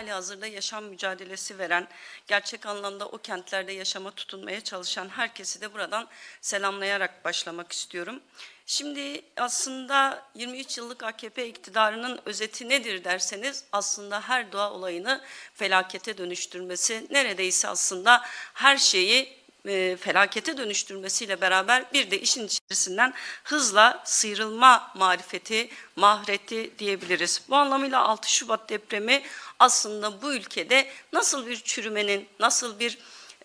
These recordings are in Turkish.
hali hazırda yaşam mücadelesi veren, gerçek anlamda o kentlerde yaşama tutunmaya çalışan herkesi de buradan selamlayarak başlamak istiyorum. Şimdi aslında 23 yıllık AKP iktidarının özeti nedir derseniz aslında her doğa olayını felakete dönüştürmesi neredeyse aslında her şeyi e, felakete dönüştürmesiyle beraber bir de işin içerisinden hızla sıyrılma marifeti, mahreti diyebiliriz. Bu anlamıyla 6 Şubat depremi aslında bu ülkede nasıl bir çürümenin, nasıl bir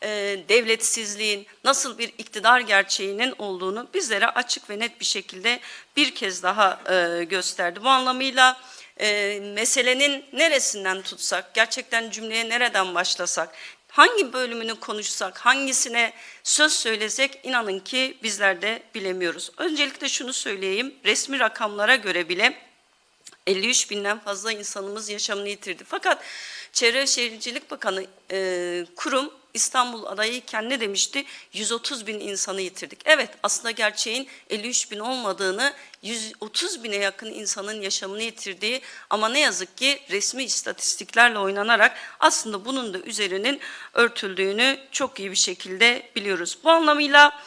e, devletsizliğin, nasıl bir iktidar gerçeğinin olduğunu bizlere açık ve net bir şekilde bir kez daha e, gösterdi. Bu anlamıyla e, meselenin neresinden tutsak, gerçekten cümleye nereden başlasak, hangi bölümünü konuşsak, hangisine söz söylesek inanın ki bizler de bilemiyoruz. Öncelikle şunu söyleyeyim, resmi rakamlara göre bile 53 binden fazla insanımız yaşamını yitirdi. Fakat Çevre Şehircilik Bakanı e, kurum İstanbul adayıyken ne demişti? 130 bin insanı yitirdik. Evet aslında gerçeğin 53 bin olmadığını 130 bine yakın insanın yaşamını yitirdiği ama ne yazık ki resmi istatistiklerle oynanarak aslında bunun da üzerinin örtüldüğünü çok iyi bir şekilde biliyoruz. Bu anlamıyla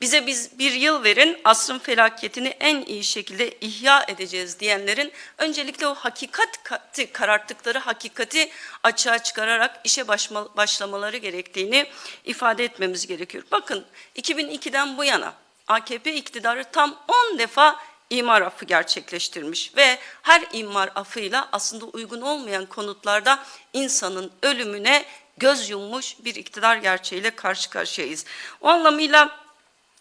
bize biz bir yıl verin asrın felaketini en iyi şekilde ihya edeceğiz diyenlerin öncelikle o hakikati kararttıkları hakikati açığa çıkararak işe başlamaları gerektiğini ifade etmemiz gerekiyor. Bakın 2002'den bu yana AKP iktidarı tam 10 defa imar affı gerçekleştirmiş ve her imar affıyla aslında uygun olmayan konutlarda insanın ölümüne göz yummuş bir iktidar gerçeğiyle karşı karşıyayız. O anlamıyla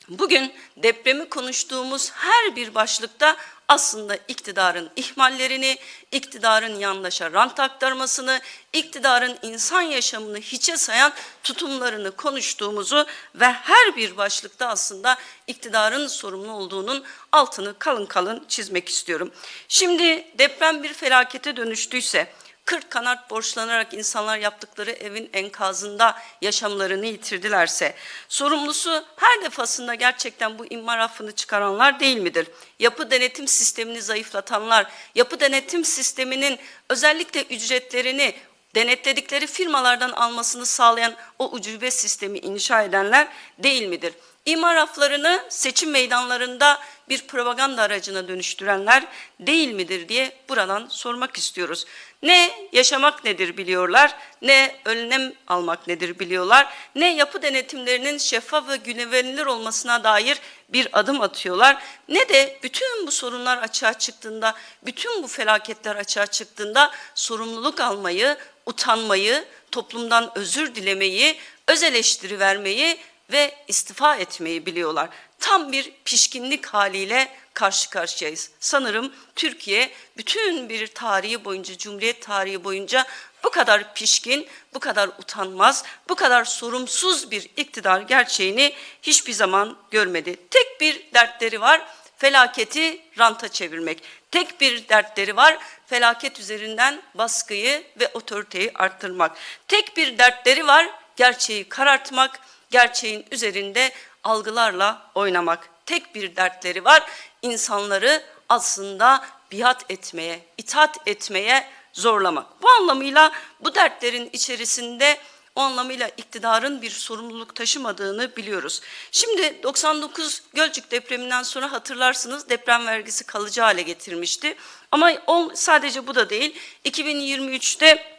Bugün depremi konuştuğumuz her bir başlıkta aslında iktidarın ihmallerini, iktidarın yandaşa rant aktarmasını, iktidarın insan yaşamını hiçe sayan tutumlarını konuştuğumuzu ve her bir başlıkta aslında iktidarın sorumlu olduğunun altını kalın kalın çizmek istiyorum. Şimdi deprem bir felakete dönüştüyse, 40 kanat borçlanarak insanlar yaptıkları evin enkazında yaşamlarını yitirdilerse, sorumlusu her defasında gerçekten bu imar affını çıkaranlar değil midir? Yapı denetim sistemini zayıflatanlar, yapı denetim sisteminin özellikle ücretlerini denetledikleri firmalardan almasını sağlayan o ucube sistemi inşa edenler değil midir? İmar aflarını seçim meydanlarında bir propaganda aracına dönüştürenler değil midir diye buradan sormak istiyoruz. Ne yaşamak nedir biliyorlar, ne önlem almak nedir biliyorlar, ne yapı denetimlerinin şeffaf ve güvenilir olmasına dair bir adım atıyorlar, ne de bütün bu sorunlar açığa çıktığında, bütün bu felaketler açığa çıktığında sorumluluk almayı, utanmayı, toplumdan özür dilemeyi, öz eleştiri vermeyi ve istifa etmeyi biliyorlar. Tam bir pişkinlik haliyle karşı karşıyayız. Sanırım Türkiye bütün bir tarihi boyunca, Cumhuriyet tarihi boyunca bu kadar pişkin, bu kadar utanmaz, bu kadar sorumsuz bir iktidar gerçeğini hiçbir zaman görmedi. Tek bir dertleri var, felaketi ranta çevirmek. Tek bir dertleri var, felaket üzerinden baskıyı ve otoriteyi arttırmak. Tek bir dertleri var, gerçeği karartmak, gerçeğin üzerinde algılarla oynamak. Tek bir dertleri var, insanları aslında biat etmeye, itaat etmeye zorlamak. Bu anlamıyla bu dertlerin içerisinde o anlamıyla iktidarın bir sorumluluk taşımadığını biliyoruz. Şimdi 99 Gölcük depreminden sonra hatırlarsınız deprem vergisi kalıcı hale getirmişti. Ama sadece bu da değil. 2023'te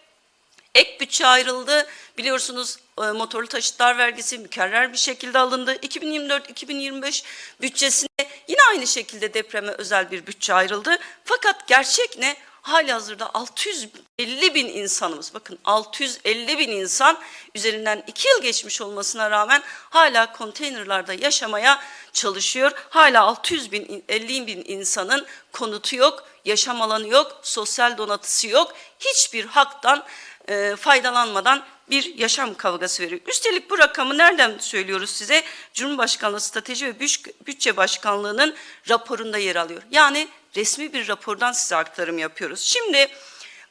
Ek bütçe ayrıldı. Biliyorsunuz e, motorlu taşıtlar vergisi mükerrer bir şekilde alındı. 2024-2025 bütçesine yine aynı şekilde depreme özel bir bütçe ayrıldı. Fakat gerçek ne? Hali hazırda 650 bin insanımız, bakın 650 bin insan üzerinden iki yıl geçmiş olmasına rağmen hala konteynerlarda yaşamaya çalışıyor. Hala 600 bin, 50 bin insanın konutu yok, yaşam alanı yok, sosyal donatısı yok. Hiçbir haktan e, faydalanmadan bir yaşam kavgası veriyor. Üstelik bu rakamı nereden söylüyoruz size? Cumhurbaşkanlığı Strateji ve Bütçe Başkanlığı'nın raporunda yer alıyor. Yani resmi bir rapordan size aktarım yapıyoruz. Şimdi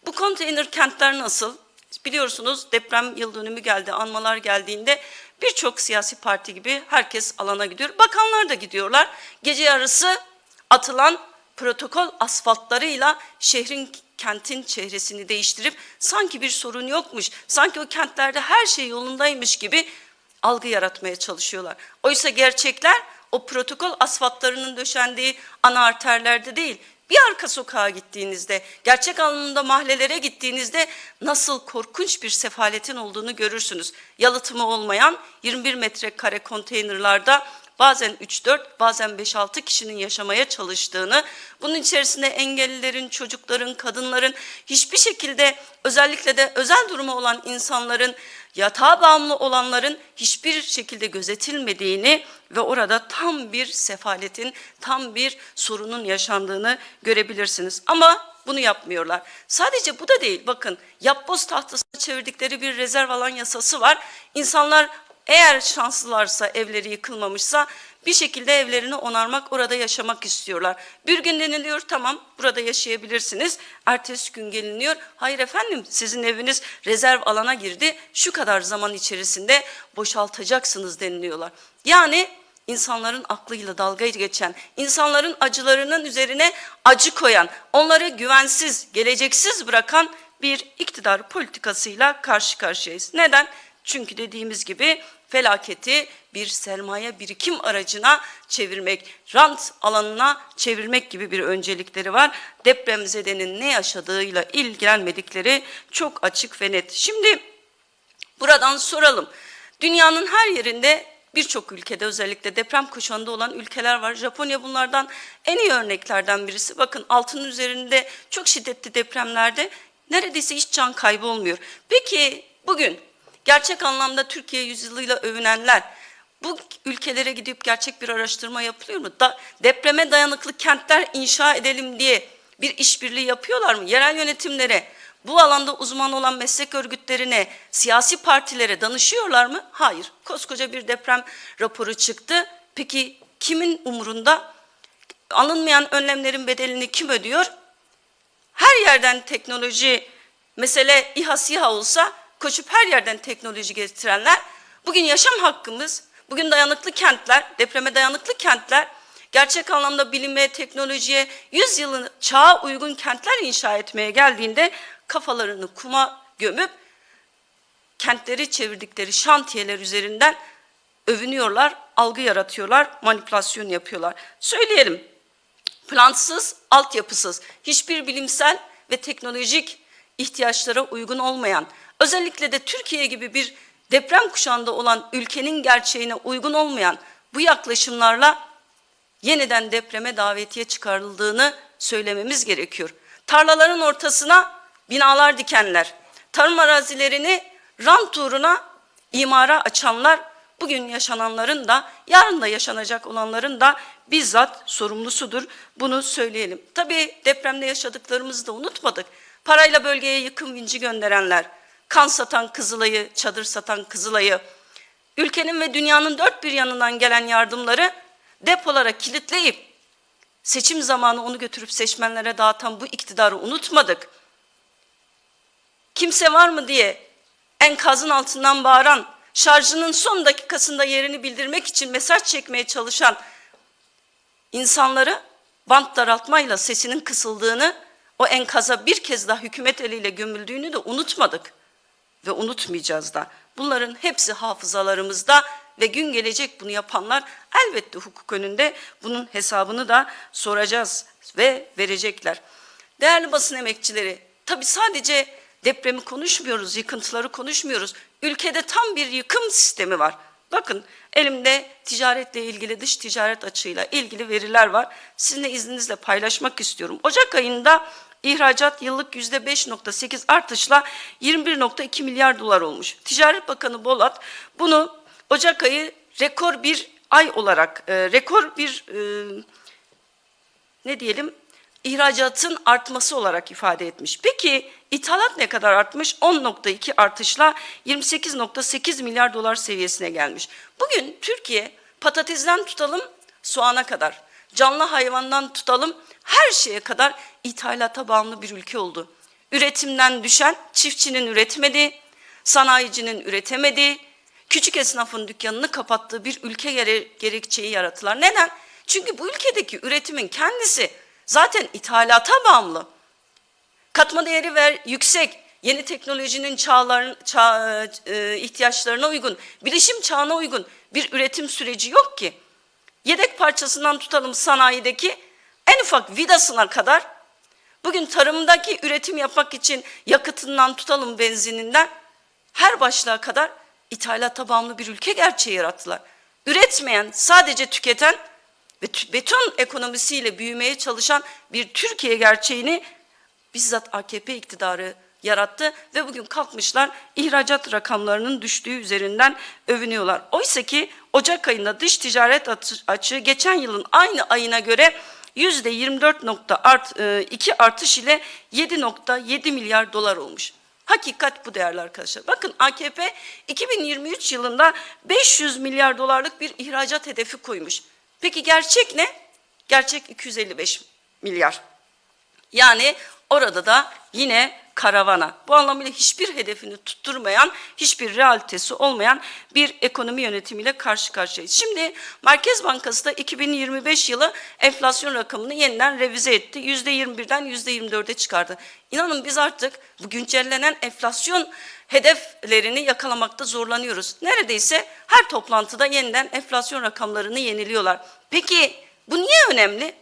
bu konteyner kentler nasıl? Biliyorsunuz deprem yıl dönümü geldi, anmalar geldiğinde birçok siyasi parti gibi herkes alana gidiyor. Bakanlar da gidiyorlar. Gece yarısı atılan protokol asfaltlarıyla şehrin kentin çehresini değiştirip sanki bir sorun yokmuş, sanki o kentlerde her şey yolundaymış gibi algı yaratmaya çalışıyorlar. Oysa gerçekler o protokol asfaltlarının döşendiği ana arterlerde değil, bir arka sokağa gittiğinizde, gerçek anlamda mahallelere gittiğinizde nasıl korkunç bir sefaletin olduğunu görürsünüz. Yalıtımı olmayan 21 metrekare konteynerlarda bazen 3-4, bazen 5-6 kişinin yaşamaya çalıştığını, bunun içerisinde engellilerin, çocukların, kadınların, hiçbir şekilde özellikle de özel durumu olan insanların, yatağa bağımlı olanların hiçbir şekilde gözetilmediğini ve orada tam bir sefaletin, tam bir sorunun yaşandığını görebilirsiniz. Ama bunu yapmıyorlar. Sadece bu da değil. Bakın yapboz tahtasına çevirdikleri bir rezerv alan yasası var. İnsanlar eğer şanslılarsa evleri yıkılmamışsa bir şekilde evlerini onarmak, orada yaşamak istiyorlar. Bir gün deniliyor tamam burada yaşayabilirsiniz. Ertesi gün geliniyor. Hayır efendim sizin eviniz rezerv alana girdi. Şu kadar zaman içerisinde boşaltacaksınız deniliyorlar. Yani insanların aklıyla dalga geçen, insanların acılarının üzerine acı koyan, onları güvensiz, geleceksiz bırakan bir iktidar politikasıyla karşı karşıyayız. Neden? Çünkü dediğimiz gibi felaketi bir sermaye birikim aracına çevirmek, rant alanına çevirmek gibi bir öncelikleri var. Depremzedenin ne yaşadığıyla ilgilenmedikleri çok açık ve net. Şimdi buradan soralım. Dünyanın her yerinde birçok ülkede özellikle deprem kuşağında olan ülkeler var. Japonya bunlardan en iyi örneklerden birisi. Bakın altının üzerinde çok şiddetli depremlerde neredeyse hiç can kaybı olmuyor. Peki bugün gerçek anlamda Türkiye yüzyılıyla övünenler bu ülkelere gidip gerçek bir araştırma yapılıyor mu? Da, depreme dayanıklı kentler inşa edelim diye bir işbirliği yapıyorlar mı? Yerel yönetimlere, bu alanda uzman olan meslek örgütlerine, siyasi partilere danışıyorlar mı? Hayır. Koskoca bir deprem raporu çıktı. Peki kimin umurunda? Alınmayan önlemlerin bedelini kim ödüyor? Her yerden teknoloji, mesele İHA SİHA olsa koşup her yerden teknoloji getirenler, bugün yaşam hakkımız, bugün dayanıklı kentler, depreme dayanıklı kentler, gerçek anlamda bilime, teknolojiye, 100 yılın çağa uygun kentler inşa etmeye geldiğinde kafalarını kuma gömüp kentleri çevirdikleri şantiyeler üzerinden övünüyorlar, algı yaratıyorlar, manipülasyon yapıyorlar. Söyleyelim, plansız, altyapısız, hiçbir bilimsel ve teknolojik ihtiyaçlara uygun olmayan, özellikle de Türkiye gibi bir deprem kuşağında olan ülkenin gerçeğine uygun olmayan bu yaklaşımlarla yeniden depreme davetiye çıkarıldığını söylememiz gerekiyor. Tarlaların ortasına binalar dikenler, tarım arazilerini rant uğruna imara açanlar bugün yaşananların da yarın da yaşanacak olanların da bizzat sorumlusudur. Bunu söyleyelim. Tabii depremde yaşadıklarımızı da unutmadık. Parayla bölgeye yıkım vinci gönderenler, kan satan Kızılay'ı, çadır satan Kızılay'ı, ülkenin ve dünyanın dört bir yanından gelen yardımları depolara kilitleyip seçim zamanı onu götürüp seçmenlere dağıtan bu iktidarı unutmadık. Kimse var mı diye enkazın altından bağıran, şarjının son dakikasında yerini bildirmek için mesaj çekmeye çalışan insanları bant daraltmayla sesinin kısıldığını, o enkaza bir kez daha hükümet eliyle gömüldüğünü de unutmadık ve unutmayacağız da. Bunların hepsi hafızalarımızda ve gün gelecek bunu yapanlar elbette hukuk önünde bunun hesabını da soracağız ve verecekler. Değerli basın emekçileri, tabi sadece depremi konuşmuyoruz, yıkıntıları konuşmuyoruz. Ülkede tam bir yıkım sistemi var. Bakın elimde ticaretle ilgili dış ticaret açığıyla ilgili veriler var. Sizinle izninizle paylaşmak istiyorum. Ocak ayında ihracat yıllık yüzde 5.8 artışla 21.2 milyar dolar olmuş. Ticaret Bakanı Bolat bunu Ocak ayı rekor bir ay olarak, e, rekor bir e, ne diyelim ihracatın artması olarak ifade etmiş. Peki ithalat ne kadar artmış? 10.2 artışla 28.8 milyar dolar seviyesine gelmiş. Bugün Türkiye patatesden tutalım soğana kadar, canlı hayvandan tutalım her şeye kadar ithalata bağımlı bir ülke oldu. Üretimden düşen çiftçinin üretmediği, sanayicinin üretemediği, küçük esnafın dükkanını kapattığı bir ülke gere gerekçeyi yarattılar. Neden? Çünkü bu ülkedeki üretimin kendisi zaten ithalata bağımlı. Katma değeri ver yüksek, yeni teknolojinin çağların, çağ, e, ihtiyaçlarına uygun, bilişim çağına uygun bir üretim süreci yok ki. Yedek parçasından tutalım sanayideki en ufak vidasına kadar bugün tarımdaki üretim yapmak için yakıtından tutalım benzininden her başlığa kadar ithalata bağımlı bir ülke gerçeği yarattılar. Üretmeyen, sadece tüketen ve beton ekonomisiyle büyümeye çalışan bir Türkiye gerçeğini bizzat AKP iktidarı yarattı ve bugün kalkmışlar ihracat rakamlarının düştüğü üzerinden övünüyorlar. Oysa ki Ocak ayında dış ticaret açığı geçen yılın aynı ayına göre yüzde 24.2 artış ile 7.7 milyar dolar olmuş. Hakikat bu değerli arkadaşlar. Bakın AKP 2023 yılında 500 milyar dolarlık bir ihracat hedefi koymuş. Peki gerçek ne? Gerçek 255 milyar. Yani orada da yine karavana. Bu anlamıyla hiçbir hedefini tutturmayan, hiçbir realitesi olmayan bir ekonomi yönetimiyle karşı karşıyayız. Şimdi Merkez Bankası da 2025 yılı enflasyon rakamını yeniden revize etti. %21'den %24'e çıkardı. İnanın biz artık bu güncellenen enflasyon hedeflerini yakalamakta zorlanıyoruz. Neredeyse her toplantıda yeniden enflasyon rakamlarını yeniliyorlar. Peki bu niye önemli?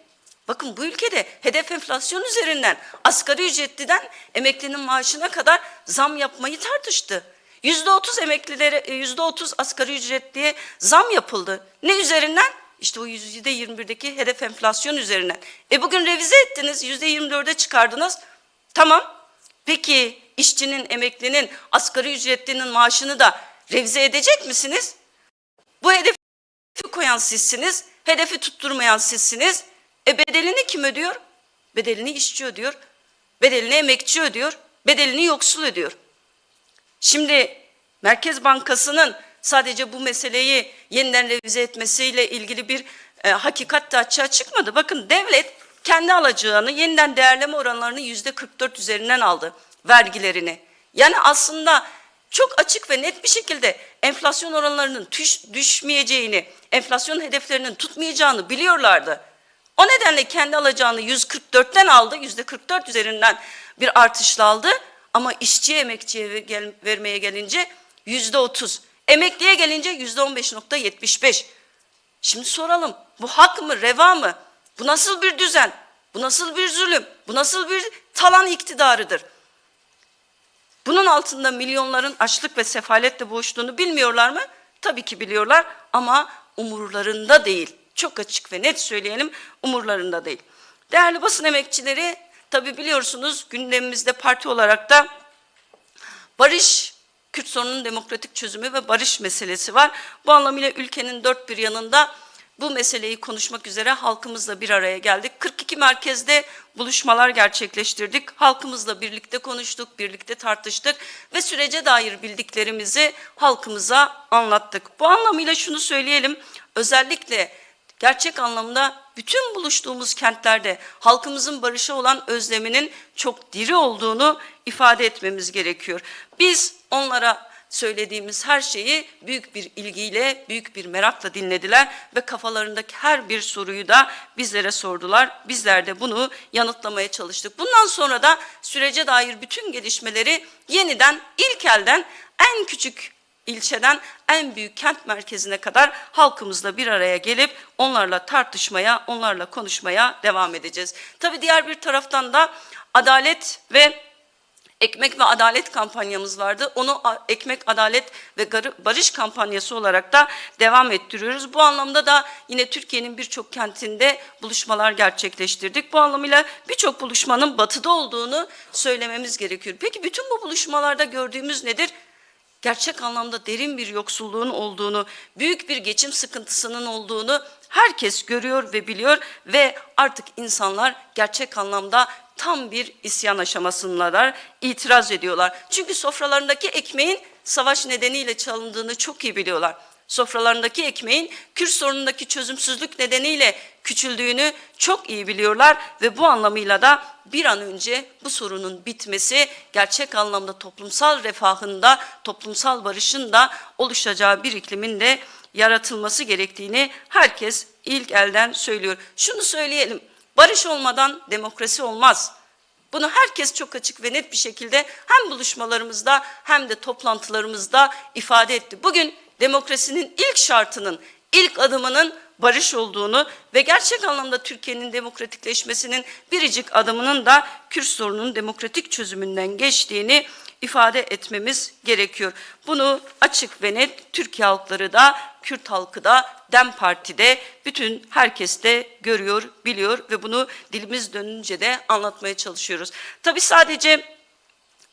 Bakın bu ülkede hedef enflasyon üzerinden asgari ücretliden emeklinin maaşına kadar zam yapmayı tartıştı. Yüzde otuz emeklilere, yüzde otuz asgari ücretliye zam yapıldı. Ne üzerinden? İşte o yüzde yirmi birdeki hedef enflasyon üzerinden. E bugün revize ettiniz, yüzde yirmi dörde çıkardınız. Tamam. Peki işçinin, emeklinin, asgari ücretlinin maaşını da revize edecek misiniz? Bu hedefi koyan sizsiniz, hedefi tutturmayan sizsiniz. E bedelini kim ödüyor? Bedelini işçi ödüyor, bedelini emekçi ödüyor, bedelini yoksul ödüyor. Şimdi Merkez Bankası'nın sadece bu meseleyi yeniden revize etmesiyle ilgili bir e, hakikat de açığa çıkmadı. Bakın devlet kendi alacağını yeniden değerleme oranlarını yüzde 44 üzerinden aldı vergilerini. Yani aslında çok açık ve net bir şekilde enflasyon oranlarının düş, düşmeyeceğini, enflasyon hedeflerinin tutmayacağını biliyorlardı. O nedenle kendi alacağını 144'ten aldı, yüzde 44 üzerinden bir artışla aldı. Ama işçiye emekçiye gel- vermeye gelince yüzde 30. Emekliye gelince yüzde 15.75. Şimdi soralım bu hak mı, reva mı? Bu nasıl bir düzen? Bu nasıl bir zulüm? Bu nasıl bir talan iktidarıdır? Bunun altında milyonların açlık ve sefaletle boğuştuğunu bilmiyorlar mı? Tabii ki biliyorlar ama umurlarında değil. Çok açık ve net söyleyelim umurlarında değil. Değerli basın emekçileri tabii biliyorsunuz gündemimizde parti olarak da barış, Kürt sorununun demokratik çözümü ve barış meselesi var. Bu anlamıyla ülkenin dört bir yanında bu meseleyi konuşmak üzere halkımızla bir araya geldik. 42 merkezde buluşmalar gerçekleştirdik. Halkımızla birlikte konuştuk, birlikte tartıştık ve sürece dair bildiklerimizi halkımıza anlattık. Bu anlamıyla şunu söyleyelim, özellikle gerçek anlamda bütün buluştuğumuz kentlerde halkımızın barışa olan özleminin çok diri olduğunu ifade etmemiz gerekiyor. Biz onlara söylediğimiz her şeyi büyük bir ilgiyle, büyük bir merakla dinlediler ve kafalarındaki her bir soruyu da bizlere sordular. Bizler de bunu yanıtlamaya çalıştık. Bundan sonra da sürece dair bütün gelişmeleri yeniden ilk elden en küçük ilçeden en büyük kent merkezine kadar halkımızla bir araya gelip onlarla tartışmaya, onlarla konuşmaya devam edeceğiz. Tabii diğer bir taraftan da adalet ve Ekmek ve Adalet kampanyamız vardı. Onu Ekmek, Adalet ve Barış kampanyası olarak da devam ettiriyoruz. Bu anlamda da yine Türkiye'nin birçok kentinde buluşmalar gerçekleştirdik. Bu anlamıyla birçok buluşmanın batıda olduğunu söylememiz gerekiyor. Peki bütün bu buluşmalarda gördüğümüz nedir? Gerçek anlamda derin bir yoksulluğun olduğunu, büyük bir geçim sıkıntısının olduğunu herkes görüyor ve biliyor ve artık insanlar gerçek anlamda tam bir isyan aşamasındalar, itiraz ediyorlar. Çünkü sofralarındaki ekmeğin savaş nedeniyle çalındığını çok iyi biliyorlar. Sofralarındaki ekmeğin Kürt sorunundaki çözümsüzlük nedeniyle küçüldüğünü çok iyi biliyorlar ve bu anlamıyla da bir an önce bu sorunun bitmesi gerçek anlamda toplumsal refahında, toplumsal barışın da oluşacağı bir iklimin de yaratılması gerektiğini herkes ilk elden söylüyor. Şunu söyleyelim. Barış olmadan demokrasi olmaz. Bunu herkes çok açık ve net bir şekilde hem buluşmalarımızda hem de toplantılarımızda ifade etti. Bugün demokrasinin ilk şartının, ilk adımının barış olduğunu ve gerçek anlamda Türkiye'nin demokratikleşmesinin biricik adımının da Kürt sorununun demokratik çözümünden geçtiğini ifade etmemiz gerekiyor. Bunu açık ve net Türkiye halkları da, Kürt halkı da, DEM Parti'de bütün herkes de görüyor, biliyor ve bunu dilimiz dönünce de anlatmaya çalışıyoruz. Tabii sadece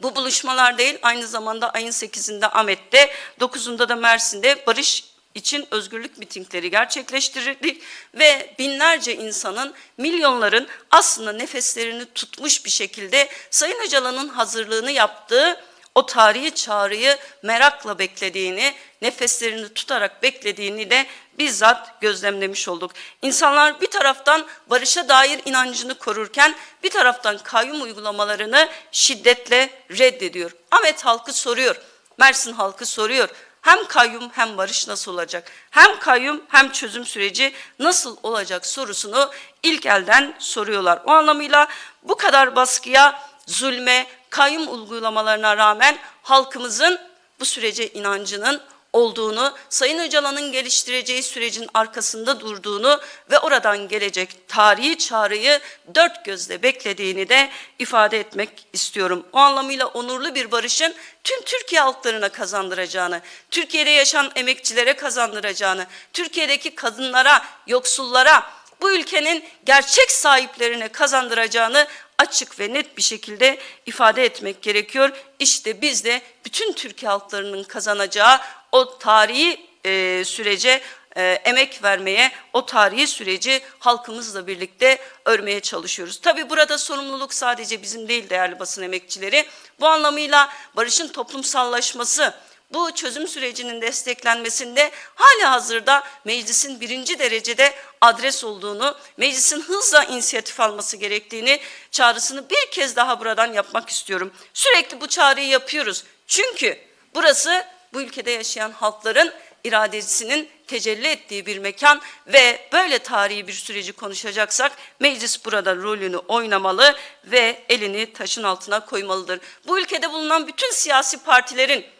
bu buluşmalar değil, aynı zamanda ayın 8'inde Ahmet'te, 9'unda da Mersin'de barış için özgürlük mitingleri gerçekleştirdik ve binlerce insanın, milyonların aslında nefeslerini tutmuş bir şekilde Sayın Öcalan'ın hazırlığını yaptığı o tarihi çağrıyı merakla beklediğini, nefeslerini tutarak beklediğini de bizzat gözlemlemiş olduk. İnsanlar bir taraftan barışa dair inancını korurken bir taraftan kayyum uygulamalarını şiddetle reddediyor. Ahmet halkı soruyor, Mersin halkı soruyor. Hem kayyum hem barış nasıl olacak? Hem kayyum hem çözüm süreci nasıl olacak sorusunu ilk elden soruyorlar. O anlamıyla bu kadar baskıya, zulme, kayyum uygulamalarına rağmen halkımızın bu sürece inancının olduğunu, Sayın Öcalan'ın geliştireceği sürecin arkasında durduğunu ve oradan gelecek tarihi çağrıyı dört gözle beklediğini de ifade etmek istiyorum. O anlamıyla onurlu bir barışın tüm Türkiye halklarına kazandıracağını, Türkiye'de yaşayan emekçilere kazandıracağını, Türkiye'deki kadınlara, yoksullara, bu ülkenin gerçek sahiplerine kazandıracağını açık ve net bir şekilde ifade etmek gerekiyor. İşte biz de bütün Türkiye halklarının kazanacağı o tarihi e, sürece e, emek vermeye, o tarihi süreci halkımızla birlikte örmeye çalışıyoruz. Tabii burada sorumluluk sadece bizim değil değerli basın emekçileri. Bu anlamıyla barışın toplumsallaşması, bu çözüm sürecinin desteklenmesinde hala hazırda meclisin birinci derecede adres olduğunu, meclisin hızla inisiyatif alması gerektiğini çağrısını bir kez daha buradan yapmak istiyorum. Sürekli bu çağrıyı yapıyoruz. Çünkü burası bu ülkede yaşayan halkların iradesinin tecelli ettiği bir mekan ve böyle tarihi bir süreci konuşacaksak meclis burada rolünü oynamalı ve elini taşın altına koymalıdır. Bu ülkede bulunan bütün siyasi partilerin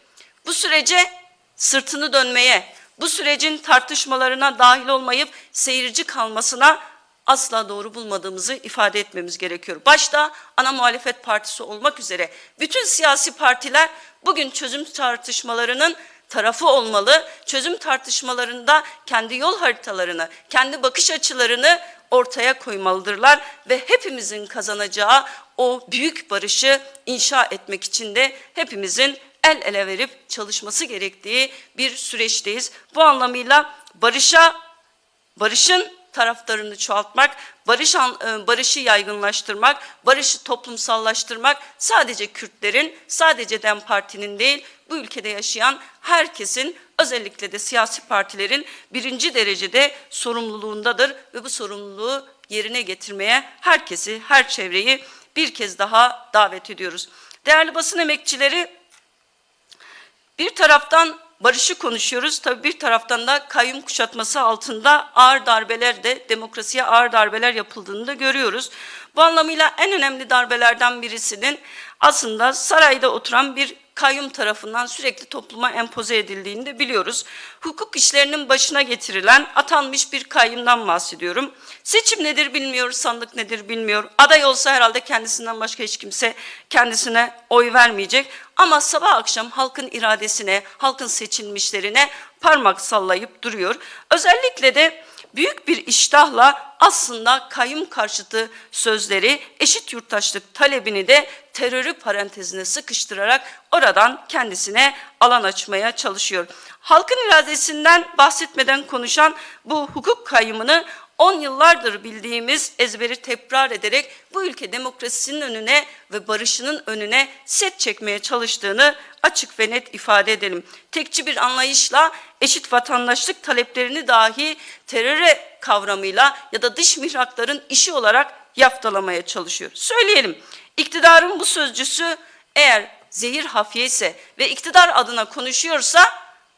bu sürece sırtını dönmeye, bu sürecin tartışmalarına dahil olmayıp seyirci kalmasına asla doğru bulmadığımızı ifade etmemiz gerekiyor. Başta ana muhalefet partisi olmak üzere bütün siyasi partiler bugün çözüm tartışmalarının tarafı olmalı. Çözüm tartışmalarında kendi yol haritalarını, kendi bakış açılarını ortaya koymalıdırlar ve hepimizin kazanacağı o büyük barışı inşa etmek için de hepimizin el ele verip çalışması gerektiği bir süreçteyiz. Bu anlamıyla barışa barışın taraftarını çoğaltmak, barış e, barışı yaygınlaştırmak, barışı toplumsallaştırmak sadece Kürtlerin, sadece DEM Parti'nin değil, bu ülkede yaşayan herkesin özellikle de siyasi partilerin birinci derecede sorumluluğundadır ve bu sorumluluğu yerine getirmeye herkesi, her çevreyi bir kez daha davet ediyoruz. Değerli basın emekçileri, bir taraftan barışı konuşuyoruz. Tabii bir taraftan da kayyum kuşatması altında ağır darbeler de demokrasiye ağır darbeler yapıldığını da görüyoruz. Bu anlamıyla en önemli darbelerden birisinin aslında sarayda oturan bir kayyum tarafından sürekli topluma empoze edildiğini de biliyoruz. Hukuk işlerinin başına getirilen atanmış bir kayyumdan bahsediyorum. Seçim nedir bilmiyor, sandık nedir bilmiyor. Aday olsa herhalde kendisinden başka hiç kimse kendisine oy vermeyecek. Ama sabah akşam halkın iradesine, halkın seçilmişlerine parmak sallayıp duruyor. Özellikle de büyük bir iştahla aslında kayyum karşıtı sözleri, eşit yurttaşlık talebini de terörü parantezine sıkıştırarak oradan kendisine alan açmaya çalışıyor. Halkın iradesinden bahsetmeden konuşan bu hukuk kayyımını 10 yıllardır bildiğimiz ezberi tekrar ederek bu ülke demokrasisinin önüne ve barışının önüne set çekmeye çalıştığını açık ve net ifade edelim. Tekçi bir anlayışla eşit vatandaşlık taleplerini dahi teröre kavramıyla ya da dış mihrakların işi olarak yaftalamaya çalışıyor. Söyleyelim, iktidarın bu sözcüsü eğer zehir hafiye ve iktidar adına konuşuyorsa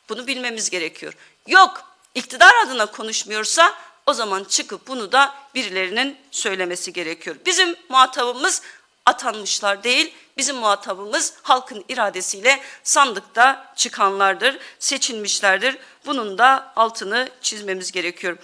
bunu bilmemiz gerekiyor. Yok, iktidar adına konuşmuyorsa o zaman çıkıp bunu da birilerinin söylemesi gerekiyor. Bizim muhatabımız atanmışlar değil, bizim muhatabımız halkın iradesiyle sandıkta çıkanlardır, seçilmişlerdir. Bunun da altını çizmemiz gerekiyor.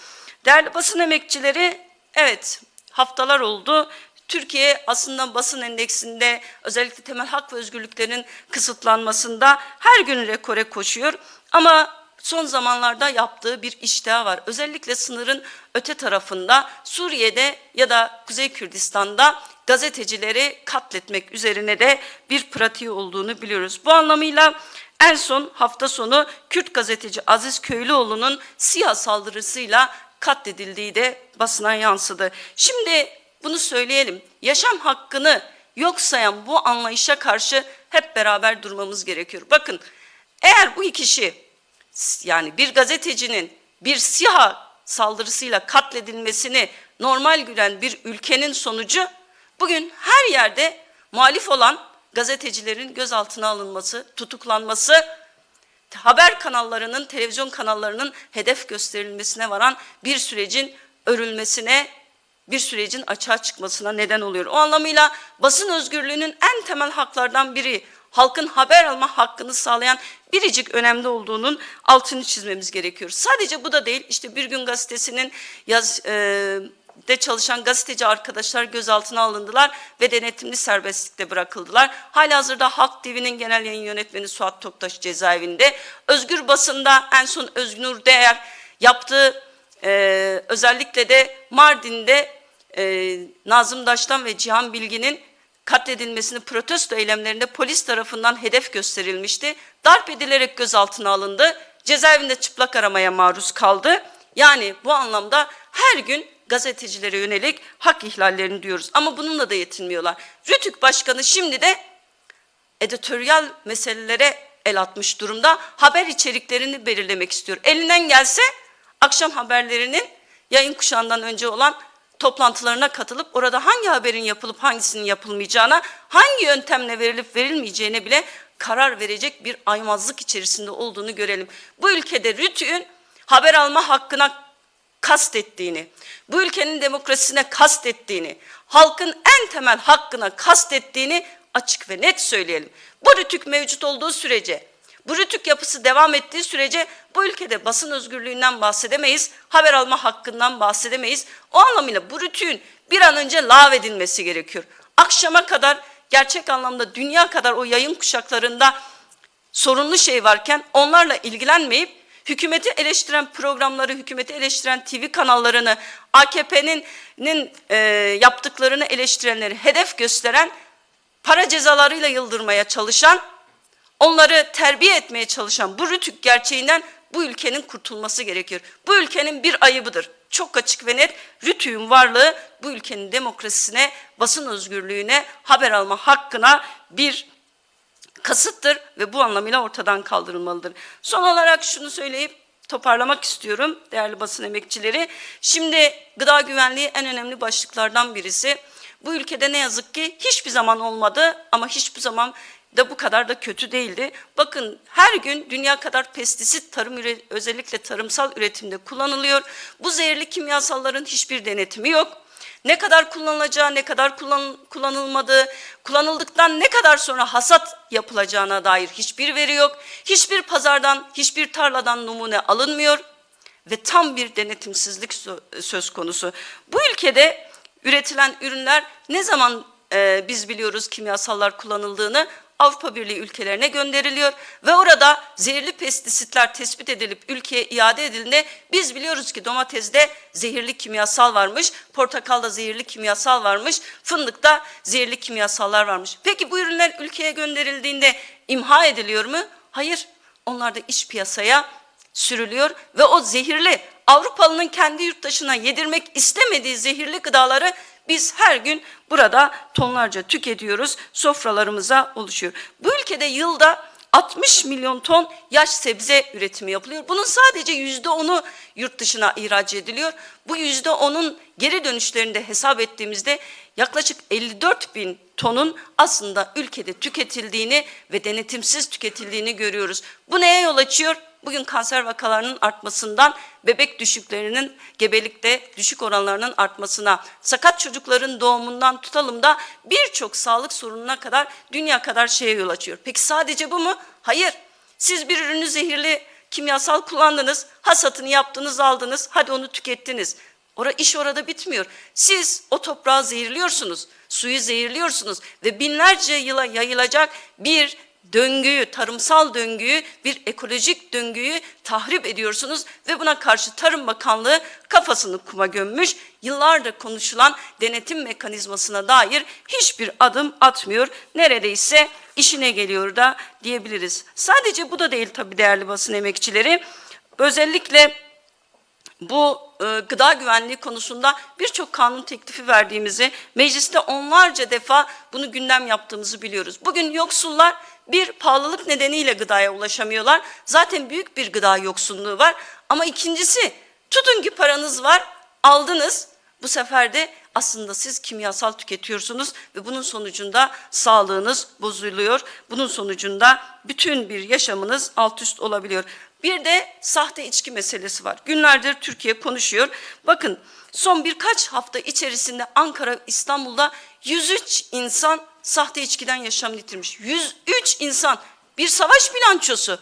Değerli basın emekçileri, evet haftalar oldu. Türkiye aslında basın endeksinde özellikle temel hak ve özgürlüklerin kısıtlanmasında her gün rekore koşuyor. Ama son zamanlarda yaptığı bir iştah var. Özellikle sınırın öte tarafında Suriye'de ya da Kuzey Kürdistan'da gazetecileri katletmek üzerine de bir pratiği olduğunu biliyoruz. Bu anlamıyla en son hafta sonu Kürt gazeteci Aziz Köylüoğlu'nun siyah saldırısıyla katledildiği de basına yansıdı. Şimdi bunu söyleyelim. Yaşam hakkını yok sayan bu anlayışa karşı hep beraber durmamız gerekiyor. Bakın eğer bu kişi yani bir gazetecinin bir SİHA saldırısıyla katledilmesini normal gören bir ülkenin sonucu bugün her yerde muhalif olan gazetecilerin gözaltına alınması, tutuklanması, haber kanallarının, televizyon kanallarının hedef gösterilmesine varan bir sürecin örülmesine, bir sürecin açığa çıkmasına neden oluyor. O anlamıyla basın özgürlüğünün en temel haklardan biri, halkın haber alma hakkını sağlayan biricik önemli olduğunun altını çizmemiz gerekiyor. Sadece bu da değil, işte Bir Gün Gazetesi'nin yaz... E, de çalışan gazeteci arkadaşlar gözaltına alındılar ve denetimli serbestlikte bırakıldılar. Halihazırda Halk TV'nin genel yayın yönetmeni Suat Toptaş cezaevinde. Özgür basında en son Özgür Değer yaptığı e, özellikle de Mardin'de e, Nazım Daş'tan ve Cihan Bilgin'in katledilmesini protesto eylemlerinde polis tarafından hedef gösterilmişti. Darp edilerek gözaltına alındı. Cezaevinde çıplak aramaya maruz kaldı. Yani bu anlamda her gün gazetecilere yönelik hak ihlallerini diyoruz. Ama bununla da yetinmiyorlar. Rütük Başkanı şimdi de editoryal meselelere el atmış durumda. Haber içeriklerini belirlemek istiyor. Elinden gelse akşam haberlerinin yayın kuşağından önce olan toplantılarına katılıp orada hangi haberin yapılıp hangisinin yapılmayacağına, hangi yöntemle verilip verilmeyeceğine bile karar verecek bir aymazlık içerisinde olduğunu görelim. Bu ülkede RTÜK'ün haber alma hakkına kastettiğini, bu ülkenin demokrasisine kastettiğini, halkın en temel hakkına kastettiğini açık ve net söyleyelim. Bu rütük mevcut olduğu sürece, bu rütük yapısı devam ettiği sürece bu ülkede basın özgürlüğünden bahsedemeyiz, haber alma hakkından bahsedemeyiz. O anlamıyla bu rütüğün bir an önce lağvedilmesi gerekiyor. Akşama kadar gerçek anlamda dünya kadar o yayın kuşaklarında sorunlu şey varken onlarla ilgilenmeyip hükümeti eleştiren programları, hükümeti eleştiren TV kanallarını, AKP'nin e, yaptıklarını eleştirenleri hedef gösteren, para cezalarıyla yıldırmaya çalışan, onları terbiye etmeye çalışan bu rütük gerçeğinden bu ülkenin kurtulması gerekiyor. Bu ülkenin bir ayıbıdır. Çok açık ve net rütüğün varlığı bu ülkenin demokrasisine, basın özgürlüğüne, haber alma hakkına bir kasıttır ve bu anlamıyla ortadan kaldırılmalıdır. Son olarak şunu söyleyip toparlamak istiyorum değerli basın emekçileri. Şimdi gıda güvenliği en önemli başlıklardan birisi. Bu ülkede ne yazık ki hiçbir zaman olmadı ama hiçbir zaman da bu kadar da kötü değildi. Bakın her gün dünya kadar pestisit tarım özellikle tarımsal üretimde kullanılıyor. Bu zehirli kimyasalların hiçbir denetimi yok. Ne kadar kullanılacağı, ne kadar kullan, kullanılmadığı, kullanıldıktan ne kadar sonra hasat yapılacağına dair hiçbir veri yok. Hiçbir pazardan, hiçbir tarladan numune alınmıyor ve tam bir denetimsizlik söz konusu. Bu ülkede üretilen ürünler ne zaman e, biz biliyoruz kimyasallar kullanıldığını Avrupa Birliği ülkelerine gönderiliyor ve orada zehirli pestisitler tespit edilip ülkeye iade edildiğinde biz biliyoruz ki domatesde zehirli kimyasal varmış, portakalda zehirli kimyasal varmış, fındıkta zehirli kimyasallar varmış. Peki bu ürünler ülkeye gönderildiğinde imha ediliyor mu? Hayır. Onlar da iç piyasaya sürülüyor ve o zehirli Avrupalının kendi yurttaşına yedirmek istemediği zehirli gıdaları biz her gün burada tonlarca tüketiyoruz, sofralarımıza oluşuyor. Bu ülkede yılda 60 milyon ton yaş sebze üretimi yapılıyor. Bunun sadece yüzde onu yurt dışına ihraç ediliyor. Bu yüzde onun geri dönüşlerini de hesap ettiğimizde yaklaşık 54 bin tonun aslında ülkede tüketildiğini ve denetimsiz tüketildiğini görüyoruz. Bu neye yol açıyor? Bugün kanser vakalarının artmasından bebek düşüklerinin gebelikte düşük oranlarının artmasına, sakat çocukların doğumundan tutalım da birçok sağlık sorununa kadar dünya kadar şeye yol açıyor. Peki sadece bu mu? Hayır. Siz bir ürünü zehirli kimyasal kullandınız, hasatını yaptınız, aldınız, hadi onu tükettiniz. Ora, iş orada bitmiyor. Siz o toprağı zehirliyorsunuz, suyu zehirliyorsunuz ve binlerce yıla yayılacak bir döngüyü, tarımsal döngüyü, bir ekolojik döngüyü tahrip ediyorsunuz ve buna karşı Tarım Bakanlığı kafasını kuma gömmüş. Yıllardır konuşulan denetim mekanizmasına dair hiçbir adım atmıyor. Neredeyse işine geliyor da diyebiliriz. Sadece bu da değil tabii değerli basın emekçileri. Özellikle bu e, gıda güvenliği konusunda birçok kanun teklifi verdiğimizi, mecliste onlarca defa bunu gündem yaptığımızı biliyoruz. Bugün yoksullar bir pahalılık nedeniyle gıdaya ulaşamıyorlar. Zaten büyük bir gıda yoksunluğu var. Ama ikincisi tutun ki paranız var, aldınız. Bu sefer de aslında siz kimyasal tüketiyorsunuz ve bunun sonucunda sağlığınız bozuluyor. Bunun sonucunda bütün bir yaşamınız alt üst olabiliyor. Bir de sahte içki meselesi var. Günlerdir Türkiye konuşuyor. Bakın son birkaç hafta içerisinde Ankara, İstanbul'da 103 insan sahte içkiden yaşamını yitirmiş. 103 insan. Bir savaş bilançosu.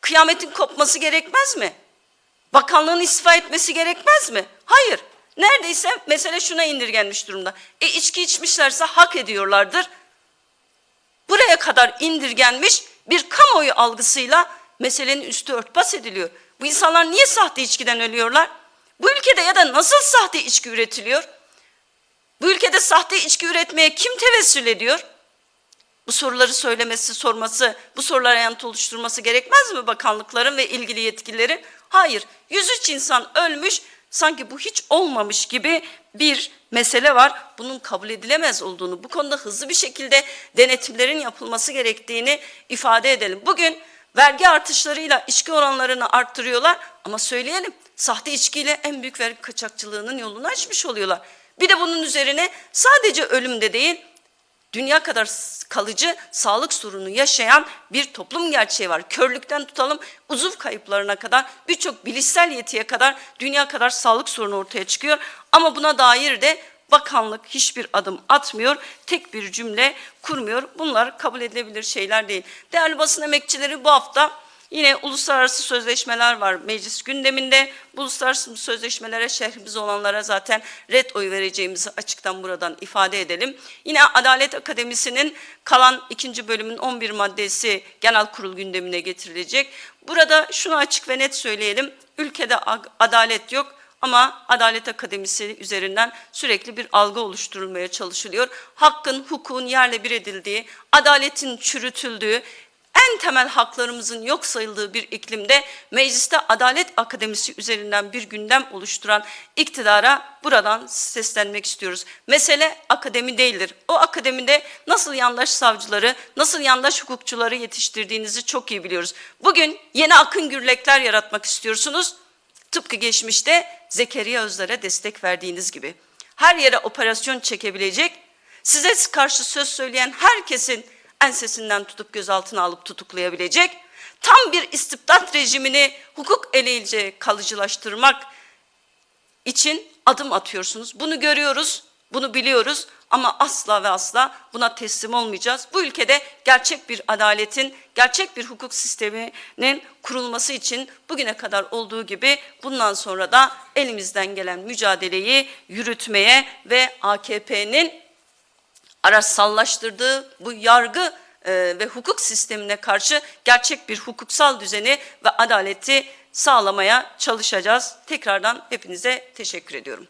Kıyametin kopması gerekmez mi? Bakanlığın istifa etmesi gerekmez mi? Hayır. Neredeyse mesele şuna indirgenmiş durumda. E içki içmişlerse hak ediyorlardır. Buraya kadar indirgenmiş bir kamuoyu algısıyla meselenin üstü örtbas ediliyor. Bu insanlar niye sahte içkiden ölüyorlar? Bu ülkede ya da nasıl sahte içki üretiliyor? Bu ülkede sahte içki üretmeye kim tevessül ediyor? Bu soruları söylemesi, sorması, bu sorulara yanıt oluşturması gerekmez mi bakanlıkların ve ilgili yetkililerin? Hayır. 103 insan ölmüş, sanki bu hiç olmamış gibi bir mesele var. Bunun kabul edilemez olduğunu, bu konuda hızlı bir şekilde denetimlerin yapılması gerektiğini ifade edelim. Bugün vergi artışlarıyla içki oranlarını arttırıyorlar ama söyleyelim sahte içkiyle en büyük vergi kaçakçılığının yolunu açmış oluyorlar. Bir de bunun üzerine sadece ölümde değil dünya kadar kalıcı sağlık sorunu yaşayan bir toplum gerçeği var. Körlükten tutalım uzuv kayıplarına kadar birçok bilişsel yetiye kadar dünya kadar sağlık sorunu ortaya çıkıyor. Ama buna dair de bakanlık hiçbir adım atmıyor, tek bir cümle kurmuyor. Bunlar kabul edilebilir şeyler değil. Değerli basın emekçileri bu hafta Yine uluslararası sözleşmeler var meclis gündeminde. Bu uluslararası sözleşmelere şehrimiz olanlara zaten red oy vereceğimizi açıktan buradan ifade edelim. Yine Adalet Akademisi'nin kalan ikinci bölümün 11 maddesi genel kurul gündemine getirilecek. Burada şunu açık ve net söyleyelim. Ülkede adalet yok ama Adalet Akademisi üzerinden sürekli bir algı oluşturulmaya çalışılıyor. Hakkın, hukukun yerle bir edildiği, adaletin çürütüldüğü, en temel haklarımızın yok sayıldığı bir iklimde mecliste Adalet Akademisi üzerinden bir gündem oluşturan iktidara buradan seslenmek istiyoruz. Mesele akademi değildir. O akademide nasıl yandaş savcıları, nasıl yandaş hukukçuları yetiştirdiğinizi çok iyi biliyoruz. Bugün yeni akın gürlekler yaratmak istiyorsunuz. Tıpkı geçmişte Zekeriya Özler'e destek verdiğiniz gibi. Her yere operasyon çekebilecek, size karşı söz söyleyen herkesin ensesinden tutup gözaltına alıp tutuklayabilecek, tam bir istibdat rejimini hukuk eliyle kalıcılaştırmak için adım atıyorsunuz. Bunu görüyoruz, bunu biliyoruz ama asla ve asla buna teslim olmayacağız. Bu ülkede gerçek bir adaletin, gerçek bir hukuk sisteminin kurulması için bugüne kadar olduğu gibi bundan sonra da elimizden gelen mücadeleyi yürütmeye ve AKP'nin araçsallaştırdığı bu yargı e, ve hukuk sistemine karşı gerçek bir hukuksal düzeni ve adaleti sağlamaya çalışacağız. Tekrardan hepinize teşekkür ediyorum.